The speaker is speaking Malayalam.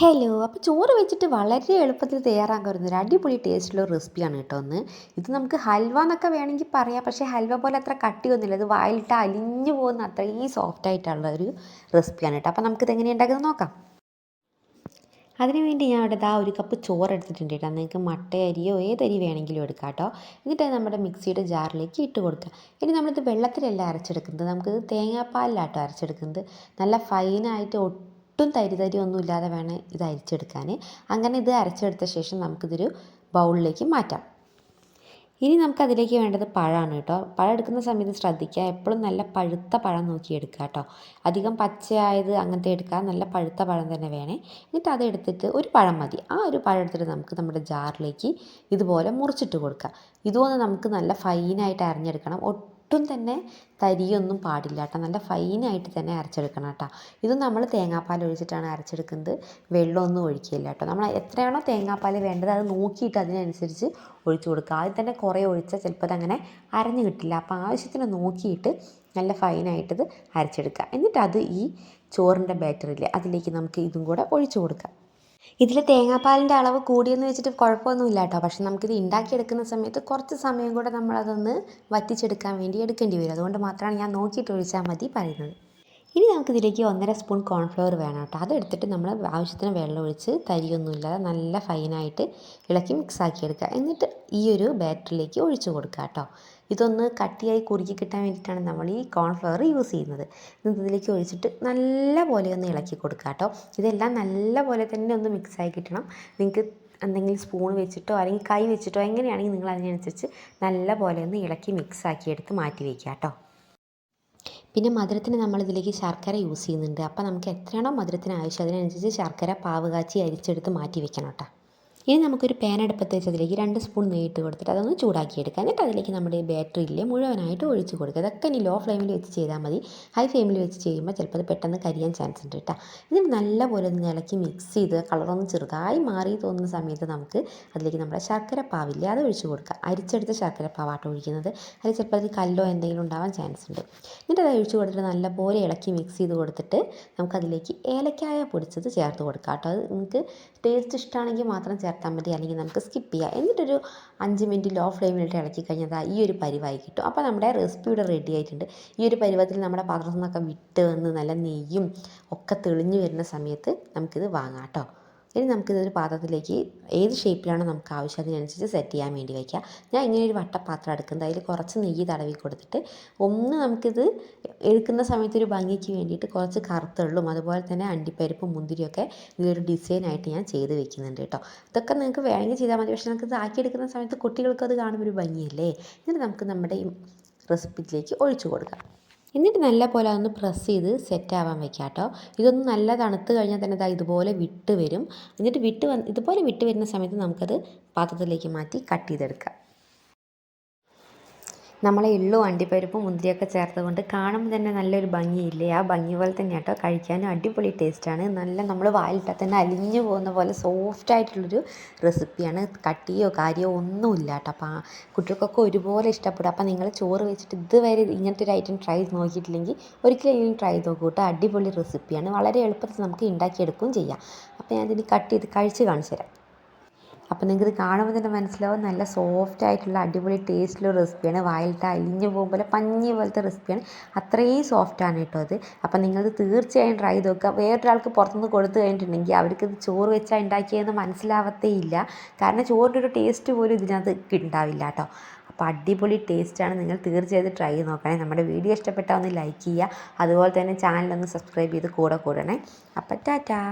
ഹലോ അപ്പോൾ ചോറ് വെച്ചിട്ട് വളരെ എളുപ്പത്തിൽ തയ്യാറാക്കാൻ പറ്റുന്ന ഒരു അടിപൊളി ടേസ്റ്റുള്ള റെസിപ്പിയാണ് കേട്ടോ ഒന്ന് ഇത് നമുക്ക് ഹൽവ എന്നൊക്കെ വേണമെങ്കിൽ പറയാം പക്ഷേ ഹൽവ പോലെ അത്ര കട്ടിയൊന്നുമില്ല. ഇത് വായിലിട്ട് അലിഞ്ഞു പോകുന്ന അത്രയും സോഫ്റ്റ് ആയിട്ടുള്ള ഒരു റെസിപ്പിയാണ് കേട്ടോ. അപ്പോൾ നമുക്കിത് എങ്ങനെ ഉണ്ടാക്കുന്നത് നോക്കാം. അതിനുവേണ്ടി ഞാൻ ഇവിടെ ദാ ഒരു കപ്പ് ചോറ് എടുത്തിട്ടുണ്ട് കേട്ടോ. നിങ്ങൾക്ക് മട്ട അരിയോ ഏതരി വേണമെങ്കിലും എടുക്കാം കേട്ടോ. എന്നിട്ട് നമ്മുടെ മിക്സിയുടെ ജാറിലേക്ക് ഇട്ട് കൊടുക്കുക ഇനി നമ്മളിത് വെള്ളത്തിലല്ല അരച്ചെടുക്കുന്നത്. നമുക്കിത് തേങ്ങാപ്പാലിലാട്ടോ അരച്ചെടുക്കുന്നത്. നല്ല ഫൈനായിട്ട് ഒട്ടും തരി തരി ഒന്നും ഇല്ലാതെ വേണം ഇത് അരിച്ചെടുക്കാൻ. അങ്ങനെ ഇത് അരച്ചെടുത്ത ശേഷം നമുക്കിതൊരു ബൗളിലേക്ക് മാറ്റാം. ഇനി നമുക്കതിലേക്ക് വേണ്ടത് പഴമാണ് കേട്ടോ. പഴം എടുക്കുന്ന സമയത്ത് ശ്രദ്ധിക്കുക. എപ്പോഴും നല്ല പഴുത്ത പഴം നോക്കി എടുക്കുക കേട്ടോ. അധികം പച്ചയായത് അങ്ങനത്തെ എടുക്കുക നല്ല പഴുത്ത പഴം തന്നെ വേണേ. എന്നിട്ട് അതെടുത്തിട്ട് ഒരു പഴം മതി. ആ ഒരു പഴം എടുത്തിട്ട് നമുക്ക് നമ്മുടെ ജാറിലേക്ക് ഇതുപോലെ മുറിച്ചിട്ട് കൊടുക്കുക ഇതുപോലെ നമുക്ക് നല്ല ഫൈനായിട്ട് അരിഞ്ഞെടുക്കണം. ഒട്ടും തന്നെ തരിയൊന്നും പാടില്ല കേട്ടോ. നല്ല ഫൈനായിട്ട് തന്നെ അരച്ചെടുക്കണം കേട്ടോ. ഇത് നമ്മൾ തേങ്ങാപ്പാൽ ഒഴിച്ചിട്ടാണ് അരച്ചെടുക്കുന്നത്. വെള്ളമൊന്നും ഒഴിക്കില്ല കേട്ടോ. നമ്മൾ എത്രയാണോ തേങ്ങാപ്പാൽ വേണ്ടത് അത് നോക്കിയിട്ട് അതിനനുസരിച്ച് ഒഴിച്ചു കൊടുക്കുക. ആദ്യം തന്നെ കുറേ ഒഴിച്ചാൽ ചിലപ്പോൾ അതങ്ങനെ അരഞ്ഞു കിട്ടില്ല. അപ്പോൾ ആവശ്യത്തിന് നോക്കിയിട്ട് നല്ല ഫൈനായിട്ടത് അരച്ചെടുക്കുക. എന്നിട്ട് അത് ഈ ചോറിന്റെ ബാറ്ററില്ലേ അതിലേക്ക് നമുക്ക് ഇതും കൂടെ ഒഴിച്ചു കൊടുക്കാം. ഇതിൽ തേങ്ങാപ്പാലിന്റെ അളവ് കൂടിയെന്ന് വെച്ചിട്ട് കുഴപ്പമൊന്നുമില്ല കേട്ടോ പക്ഷെ നമുക്കിത് ഉണ്ടാക്കിയെടുക്കുന്ന സമയത്ത് കുറച്ച് സമയം കൂടെ നമ്മളതൊന്ന് വറ്റിച്ചെടുക്കാൻ വേണ്ടി എടുക്കേണ്ടി വരും. അതുകൊണ്ട് മാത്രമാണ് ഞാൻ നോക്കിയിട്ട് ഒഴിച്ചാൽ മതി പറയുന്നത്. ഇനി നമുക്കിതിലേക്ക് ഒന്നര സ്പൂൺ കോൺഫ്ലവർ വേണം കേട്ടോ. അതെടുത്തിട്ട് നമ്മൾ ആവശ്യത്തിന് വെള്ളം ഒഴിച്ച് തരിയൊന്നുമില്ലാതെ നല്ല ഫൈനായിട്ട് ഇളക്കി മിക്സ് ആക്കി എടുക്കുക എന്നിട്ട് ഈ ഒരു ബാറ്ററിലേക്ക് ഒഴിച്ചു കൊടുക്കുക കേട്ടോ. ഇതൊന്ന് കട്ടിയായി കുറുക്കി കിട്ടാൻ വേണ്ടിയിട്ടാണ് നമ്മൾ ഈ കോൺഫ്ലവർ യൂസ് ചെയ്യുന്നത്. ഇതിലേക്ക് ഒഴിച്ചിട്ട് നല്ല പോലെ ഒന്ന് ഇളക്കി കൊടുക്കുക കേട്ടോ. ഇതെല്ലാം നല്ല പോലെ തന്നെ ഒന്ന് മിക്സായി കിട്ടണം. നിങ്ങൾക്ക് എന്തെങ്കിലും സ്പൂൺ വെച്ചിട്ടോ അല്ലെങ്കിൽ കൈ വെച്ചിട്ടോ എങ്ങനെയാണെങ്കിൽ നിങ്ങൾ അതിനനുസരിച്ച് നല്ല പോലെ ഒന്ന് ഇളക്കി മിക്സ് ആക്കി എടുത്ത് മാറ്റി വയ്ക്കുക കേട്ടോ. പിന്നെ മധുരത്തിന് നമ്മളിതിലേക്ക് ശർക്കര യൂസ് ചെയ്യുന്നുണ്ട്. അപ്പോൾ നമുക്ക് എത്രയാണോ മധുരത്തിന് ആവശ്യം അതിനനുസരിച്ച് ശർക്കര പാവ് കാച്ചി അരിച്ചെടുത്ത് മാറ്റി വെക്കണം കേട്ടോ ഇനി നമുക്കൊരു പാൻ അടുപ്പത്ത് വെച്ച് അതിലേക്ക് രണ്ട് സ്പൂൺ നെയ്യിട്ട് കൊടുത്തിട്ട് അതൊന്ന് ചൂടാക്കി എന്നിട്ട് അതിലേക്ക് നമ്മുടെ ഈ ബാറ്ററിയില്ലേ മുഴുവനായിട്ട് ഒഴിച്ച് കൊടുക്കുക. അതൊക്കെ ഇനി ലോ ഫ്ലെയിമിൽ വെച്ച് ചെയ്താൽ മതി. ഹൈ ഫ്ലെയിമിൽ വെച്ച് ചെയ്യുമ്പോൾ ചിലപ്പോൾ അത് പെട്ടെന്ന് കരിയാൻ ചാൻസ് ഉണ്ട് കേട്ടോ എന്നിട്ട് നല്ലപോലെ ഒന്ന് ഇളക്കി മിക്സ് ചെയ്ത് കളറൊന്ന് ചെറുതായി മാറി തോന്നുന്ന സമയത്ത് നമുക്ക് അതിലേക്ക് നമ്മുടെ ശർക്കര പാവില്ലേ അത് ഒഴിച്ച് കൊടുക്കുക അരിച്ചെടുത്ത ശർക്കര പാവാട്ടോ ഒഴിക്കുന്നത്. അതിൽ ചിലപ്പോൾ അതിൽ കല്ലോ എന്തെങ്കിലും ഉണ്ടാവാൻ ചാൻസ് ഉണ്ട്. എന്നിട്ട് അത് ഒഴിച്ച് കൊടുത്തിട്ട് നല്ലപോലെ ഇളക്കി മിക്സ് ചെയ്ത് കൊടുത്തിട്ട് നമുക്കതിലേക്ക് ഏലക്കായ പൊടിച്ചത് ചേർത്ത് കൊടുക്കാം കേട്ടോ അത് നിങ്ങൾക്ക് ടേസ്റ്റ് ഇഷ്ടമാണെങ്കിൽ മാത്രം ചേർത്താൽ മതി അല്ലെങ്കിൽ നമുക്ക് സ്കിപ്പ് ചെയ്യാം. എന്നിട്ടൊരു അഞ്ച് മിനിറ്റ് ലോ ഫ്ലെയിമിലിട്ട് ഇളക്കി കഴിഞ്ഞാൽ ഈ ഒരു പരിവായി കിട്ടും. അപ്പോൾ നമ്മുടെ റെസിപ്പി ഇവിടെ റെഡി ആയിട്ടുണ്ട്. ഈ ഒരു പരുവത്തിൽ നമ്മുടെ പാത്രത്തിൽ നിന്നൊക്കെ വിട്ട് വന്ന് നല്ല നെയ്യും ഒക്കെ തെളിഞ്ഞു വരുന്ന സമയത്ത് നമുക്കിത് വാങ്ങാം കേട്ടോ. ഇനി നമുക്കിതൊരു പാത്രത്തിലേക്ക് ഏത് ഷേപ്പിലാണോ നമുക്ക് ആവശ്യം അതിനനുസരിച്ച് സെറ്റ് ചെയ്യാൻ വേണ്ടി വയ്ക്കുക ഞാൻ ഇങ്ങനെ ഒരു വട്ടപാത്രം എടുക്കുന്നത്. അതിൽ കുറച്ച് നെയ്യ് തടവി കൊടുത്തിട്ട് ഒന്ന് നമുക്കിത് എടുക്കുന്ന സമയത്ത് ഒരു ഭംഗിക്ക് വേണ്ടിയിട്ട് കുറച്ച് കറുത്തുള്ളും അതുപോലെ തന്നെ അണ്ടിപ്പരിപ്പും മുന്തിരിയൊക്കെ ഇതിലൊരു ഡിസൈനായിട്ട് ഞാൻ ചെയ്ത് വെക്കുന്നുണ്ട് കേട്ടോ. ഇതൊക്കെ നിങ്ങൾക്ക് വേണമെങ്കിൽ ചെയ്താൽ മതി. പക്ഷേ നമുക്ക് ഇത് ആക്കിയെടുക്കുന്ന സമയത്ത് കുട്ടികൾക്ക് അത് കാണുമ്പോൾ ഒരു ഭംഗിയല്ലേ? എന്നിട്ട് നമുക്ക് നമ്മുടെ ഈ റെസിപ്പിയിലേക്ക് ഒഴിച്ചു കൊടുക്കാം. എന്നിട്ട് നല്ല പോലെ അതൊന്ന് പ്രസ് ചെയ്ത് സെറ്റ് ആവാൻ കേട്ടോ ഇതൊന്ന് നല്ല തണുത്ത് കഴിഞ്ഞാൽ തന്നെ ഇതാ ഇതുപോലെ വിട്ട് വരും. എന്നിട്ട് വിട്ട് വന്ന് ഇതുപോലെ വിട്ട് വരുന്ന സമയത്ത് നമുക്കത് പാത്രത്തിലേക്ക് മാറ്റി കട്ട് ചെയ്തെടുക്കാം. നമ്മളെ എള്ളു അണ്ടിപ്പരിപ്പും മുന്തിരിയൊക്കെ ചേർത്തുകൊണ്ട് കാണുമ്പോൾ തന്നെ നല്ലൊരു ഭംഗിയില്ലേ? ആ ഭംഗി പോലെ തന്നെ കേട്ടോ. കഴിക്കാനും അടിപൊളി ടേസ്റ്റാണ് നല്ല നമ്മൾ വായിലിട്ടാൽ തന്നെ അലിഞ്ഞു പോകുന്ന പോലെ സോഫ്റ്റ് ആയിട്ടുള്ളൊരു റെസിപ്പിയാണ് കട്ടിയോ കാര്യമോ ഒന്നുമില്ല കേട്ടോ. അപ്പോൾ കുട്ടികൾക്കൊക്കെ ഒരുപോലെ ഇഷ്ടപ്പെടും. അപ്പോൾ നിങ്ങൾ ചോറ് വെച്ചിട്ട് ഇതുവരെ ഇങ്ങനത്തെ ഒരു ഐറ്റം ട്രൈ നോക്കിയിട്ടില്ലെങ്കിൽ ഒരിക്കലും ട്രൈ നോക്കൂ കേട്ടോ. അടിപൊളി റെസിപ്പിയാണ് വളരെ എളുപ്പത്തിൽ നമുക്ക് ഉണ്ടാക്കിയെടുക്കുകയും ചെയ്യാം. അപ്പോൾ ഞാൻ ഇതിന് കട്ട് ചെയ്ത് കഴിച്ച് കാണിച്ചു തരാം. അപ്പോൾ നിങ്ങൾക്ക് ഇത് കാണുമ്പോൾ തന്നെ മനസ്സിലാവും നല്ല സോഫ്റ്റ് ആയിട്ടുള്ള അടിപൊളി ടേസ്റ്റിലുള്ള റെസിപ്പിയാണ് വായിലിട്ട് അലിഞ്ഞു പോകുമ്പോൾ പഞ്ഞി പോലത്തെ റെസിപ്പിയാണ് അത്രയും സോഫ്റ്റാണ് കേട്ടോ അത്. അപ്പോൾ നിങ്ങളത് തീർച്ചയായും ട്രൈ ചെയ്ത് നോക്കുക. വേറൊരാൾക്ക് പുറത്തുനിന്ന് കൊടുത്തു കഴിഞ്ഞിട്ടുണ്ടെങ്കിൽ അവർക്ക് ഇത് ചോറ് വെച്ചാൽ ഉണ്ടാക്കിയതെന്ന് മനസ്സിലാവത്തേ ഇല്ല. കാരണം ചോറിന്റെ ഒരു ടേസ്റ്റ് പോലും ഇതിനകത്ത് ഉണ്ടാവില്ല കേട്ടോ. അപ്പോൾ അടിപൊളി ടേസ്റ്റാണ് നിങ്ങൾ തീർച്ചയായിട്ടും ട്രൈ ചെയ്ത് നോക്കണേ. നമ്മുടെ വീഡിയോ ഇഷ്ടപ്പെട്ടാൽ ഒന്ന് ലൈക്ക് ചെയ്യുക. അതുപോലെ തന്നെ ചാനലൊന്ന് സബ്സ്ക്രൈബ് ചെയ്ത് കൂടെ കൂടണേ. അപ്പം ടാറ്റാ.